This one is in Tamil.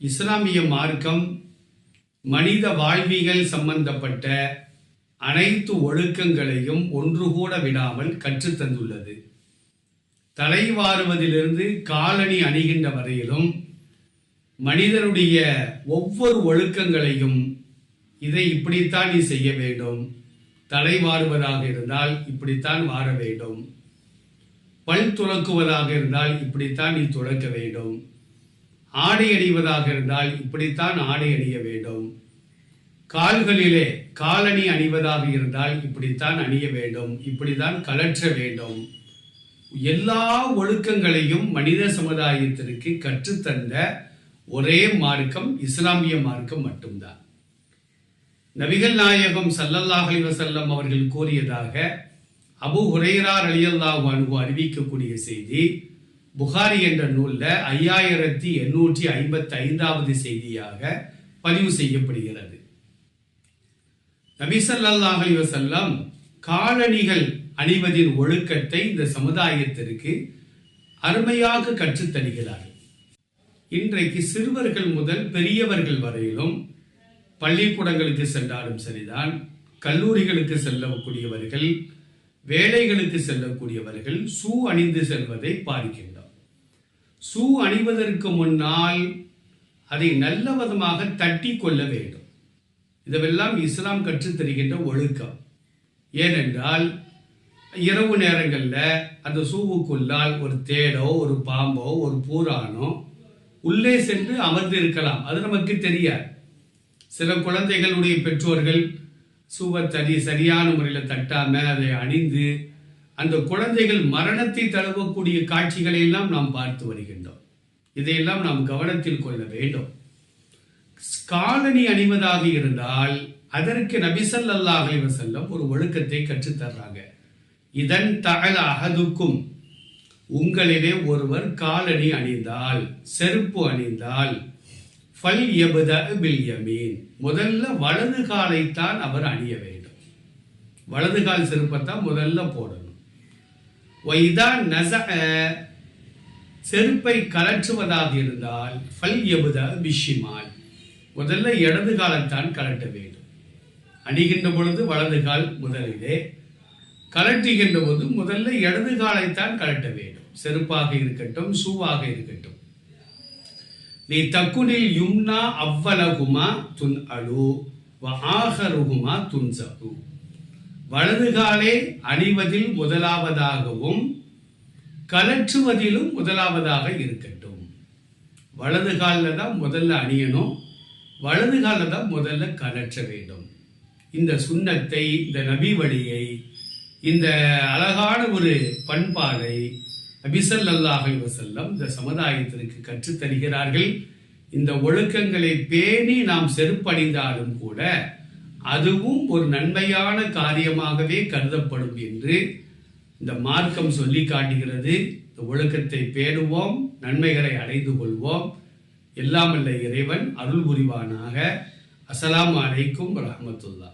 இஸ்லாமிய மார்க்கம் மனித வாழ்வியல் சம்பந்தப்பட்ட அனைத்து ஒழுக்கங்களையும் ஒன்று கூட விடாமல் கற்றுத்தந்துள்ளது தலைவாறுவதிலிருந்து காலணி அணிகின்ற வரையிலும் மனிதனுடைய ஒவ்வொரு ஒழுக்கங்களையும் இதை இப்படித்தான் நீ செய்ய வேண்டும். தலை வாருவதாக இருந்தால் இப்படித்தான் வார வேண்டும். பல் துளக்குவதாக இருந்தால் இப்படித்தான் நீ துளக்க வேண்டும். ஆடை அணிவதாக இருந்தால் இப்படித்தான் ஆடை அணிய வேண்டும். கால்களிலே காலணி அணிவதாக இருந்தால் இப்படித்தான் அணிய வேண்டும். இப்படித்தான் கலற்ற வேண்டும். எல்லா ஒழுக்கங்களையும் மனித சமுதாயத்திற்கு கற்றுத்தந்த ஒரே மார்க்கம் இஸ்லாமிய மார்க்கம் மட்டும்தான். நபிகள் நாயகம் சல்லல்லாஹ் வசல்லம் அவர்கள் கூறியதாக அபு ஹுரைரார் அலியல்லாஹ் அறிவிக்கக்கூடிய செய்தி புகாரி என்ற நூலில் ஐயாயிரத்தி எண்ணூற்றி ஐம்பத்தி ஐந்தாவது செய்தியாக பதிவு செய்யப்படுகிறது. நபிசல்லாஹ் அலிவசல்லாம் காலணிகள் அணிவதின் ஒழுக்கத்தை இந்த சமுதாயத்திற்கு அருமையாக கற்றுத் தருகிறார்கள். இன்றைக்கு சிறுவர்கள் முதல் பெரியவர்கள் வரையிலும் பள்ளிக்கூடங்களுக்கு சென்றாலும் சரிதான் கல்லூரிகளுக்கு செல்லக்கூடியவர்கள் வேலைகளுக்கு செல்லக்கூடியவர்கள் சூ அணிந்து செல்வதை பார்க்கின்றோம். ஷூ அணிவதற்கு முன்னால் அதை நல்ல விதமாக தட்டி கொள்ள வேண்டும். இதுவெல்லாம் இஸ்லாம் கற்று தருகின்ற ஒழுக்கம். ஏனென்றால் இரவு நேரங்களில் அந்த ஷூவுக்குள்ளால் ஒரு தேடோ ஒரு பாம்போ ஒரு பூரானோ உள்ளே சென்று அமர்ந்து இருக்கலாம். அது நமக்கு தெரியாது. சில குழந்தைகளுடைய பெற்றோர்கள் சூவை தனி சரியான முறையில் தட்டாமல் அதை அணிந்து அந்த குழந்தைகள் மரணத்தை தழுவக்கூடிய காட்சிகளை எல்லாம் நாம் பார்த்து வருகின்றோம். இதையெல்லாம் நாம் கவனத்தில் கொள்ள வேண்டும். காலணி அணிவதாக இருந்தால் அதற்கு நபிசல் அலைஹி செல்லம் ஒரு ஒழுக்கத்தை கற்றுத் தர்றாங்க. இதன் தகல அகதுக்கும் உங்களிலே ஒருவர் காலணி அணிந்தால் செருப்பு அணிந்தால் ஃபல் எபுத பில் யமீன். முதல்ல வலது காலைத்தான் அவர் அணிய வேண்டும். வலது கால் செருப்பைத்தான் முதல்ல போடணும். வைதா நச செருப்பை கலற்றுவதாக இருந்தால் ஃபல் எபுத பிஷிமால். முதல்ல இடது காலத்தான் கலட்ட வேண்டும். அணிகின்ற பொழுது வலது கால் முதலிலே. கலட்டுகின்ற போது முதல்ல இடது காலைத்தான் கலட்ட வேண்டும். செருப்பாக இருக்கட்டும் சூவாக இருக்கட்டும். நீ தக்குனில் யும்னா அவ்வலகுமா துன் அழு ஆகருகுமா துன்சகு வலதுகாலை அணிவதில் முதலாவதாகவும் கலற்றுவதிலும் முதலாவதாக இருக்கட்டும். வலது காலில் தான் முதல்ல அணியணும் வலது காலில் தான் முதல்ல கலற்ற வேண்டும். இந்த சுண்ணத்தை இந்த நபி வழியை இந்த அழகான ஒரு பண்பாடை நபிசல்லாஹ் வசல்லம் இந்த சமுதாயத்திற்கு கற்றுத் தருகிறார்கள் இந்த ஒழுக்கங்களை பேணி நாம் செருப்பணிந்தாலும் கூட அதுவும் ஒரு நன்மையான காரியமாகவே கருதப்படும் என்று இந்த மார்க்கம் சொல்லி காட்டுகிறது. இந்த ஒழுக்கத்தை பேணுவோம் நன்மைகளை அடைந்து கொள்வோம். எல்லாமல்ல இறைவன் அருள் புரிவானாக. அஸ்லாம் அலைக்கும் ரஹமத்துல்லா